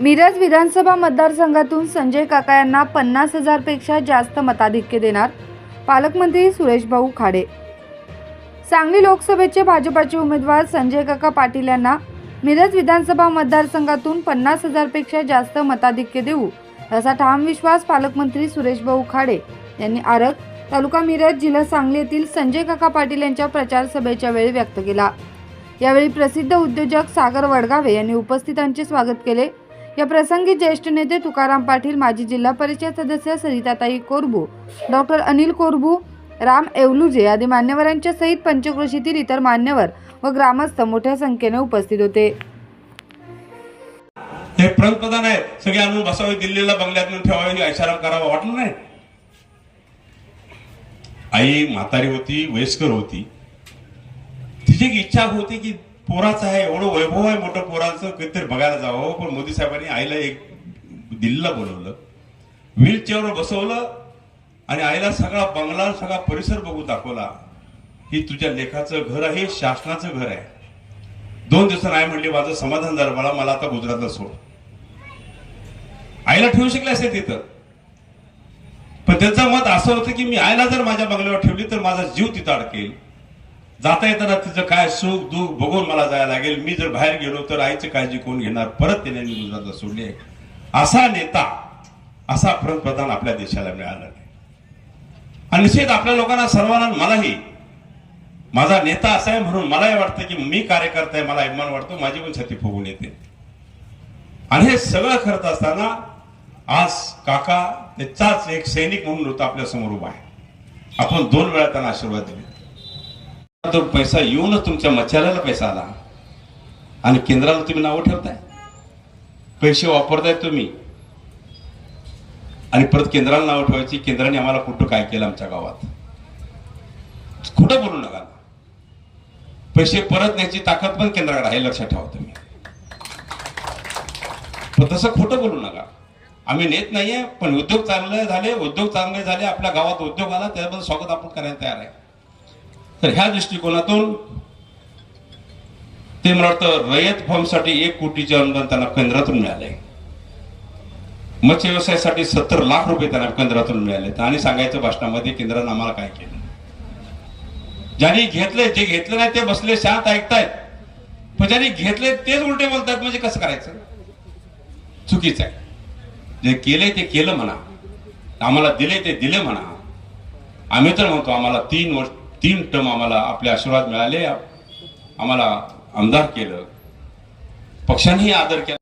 मिरज विधानसभा मतदारसंघातून संजय काका यांना पन्नास हजारपेक्षा जास्त मताधिक्य देणार पालकमंत्री सुरेश भाऊ खाडे. सांगली लोकसभेचे भाजपाचे उमेदवार संजय काका पाटील यांना मिरज विधानसभा मतदारसंघातून पन्नास हजारपेक्षा जास्त मताधिक्य देऊ असा ठाम विश्वास पालकमंत्री सुरेश भाऊ खाडे यांनी आरग तालुका मिरज जिल्हा सांगली येथील संजय काका पाटील यांच्या प्रचार सभेच्या वेळी व्यक्त केला. यावेळी प्रसिद्ध उद्योजक सागर वडगावे यांनी उपस्थितांचे स्वागत केले. या प्रसंगी ज्येष्ठ नेते तुकाराम पाटील माजी जिल्हा परिषद सदस्य सरिताताई कोरबू डॉक्टर अनिल कोरबू राम एवलुजे आदी मान्यवरांच्या सहित पंचक्रोशीतील इतर मान्यवर व ग्रामस्थ मोठ्या संख्येने उपस्थित होते. हे पंतप्रधान आहे. सगळे आणून बसावे दिल्लीला बंगल्यात ठेवावे ऐशाराम करावा. वाटलं नाही? आई म्हातारी होती वयस्कर होती. तिची इच्छा होती की पोराचं आहे एवढं वैभव आहे मोठं पोराचं कधीतरी बघायला जावं. पण मोदी साहेबांनी आईला एक दिल्लीला बोलवलं. व्हील चेअरवर बसवलं आणि आईला सगळा बंगला सगळा परिसर बघून दाखवला. ही तुझ्या लेखाचं घर आहे शासनाचं घर आहे. दोन दिवसांनी आई म्हणली माझं समाधान झालं मला मला आता गुजरातला सोड. आईला ठेवू शकले असते तिथं. पण त्यांचं मत असं होतं की मी आईला जर माझ्या बंगल्यावर ठेवली तर माझा जीव तिथं अडकेल. जाता येताना तिचं काय सुख दुःख बघून मला जायला लागेल. मी जर बाहेर गेलो तर आईची काळजी कोण घेणार? परत त्याने गुजरातला सोडली. आहे असा नेता असा पंतप्रधान आपल्या देशाला मिळाला नाही. आणि निश्चित आपल्या लोकांना सर्वांना मलाही. माझा नेता असा आहे म्हणून मलाही वाटतं की मी कार्यकर्ता आहे मला अभिमान वाटतो माझी पण छाती फुगून येते. आणि हे सगळं करत असताना आज काका त्याचाच एक सैनिक म्हणून होता आपल्यासमोर उभा आहे. आपण दोन वेळा त्यांना आशीर्वाद दिले. तो पैसा येऊनच तुमच्या मच्छाराला पैसा आला. आणि केंद्राला तुम्ही नावं ठेवताय. पैसे वापरताय तुम्ही. आणि परत केंद्राला नावं ठेवायची केंद्राने आम्हाला कुठं काय केलं आमच्या गावात? खोटं बोलू नका. पैसे परत न्यायची ताकद पण केंद्राकडे आहे लक्षात ठेवा तुम्ही. पण तसं खोटं बोलू नका. आम्ही नेत नाहीये पण उद्योग चांगले झाले उद्योग चांगले झाले आपल्या गावात उद्योग आला त्याबद्दल स्वागत आपण करायला तयार आहे. तर ह्या दृष्टिकोनातून ते मला वाटतं रयत फॉर्मसाठी एक कोटीचे अनुदान त्यांना केंद्रातून मिळालंय. मत्स्य व्यवसायासाठी सत्तर लाख रुपये त्यांना केंद्रातून मिळाले आणि सांगायचं भाषणामध्ये केंद्रानं आम्हाला काय केलं? ज्यांनी घेतले जे घेतलं नाही ते बसले शांत ऐकतायत. पण ज्यांनी घेतले तेच उलटे बोलतात म्हणजे कसं करायचं? चुकीचं आहे. जे केले ते केलं म्हणा. आम्हाला दिले ते दिले म्हणा. आम्ही तर म्हणतो आम्हाला तीन वर्ष तीन टर्म आम्हाला आपले आशीर्वाद मिळाले. आम्हाला आमदार केलं. पक्षांनीही आदर केला.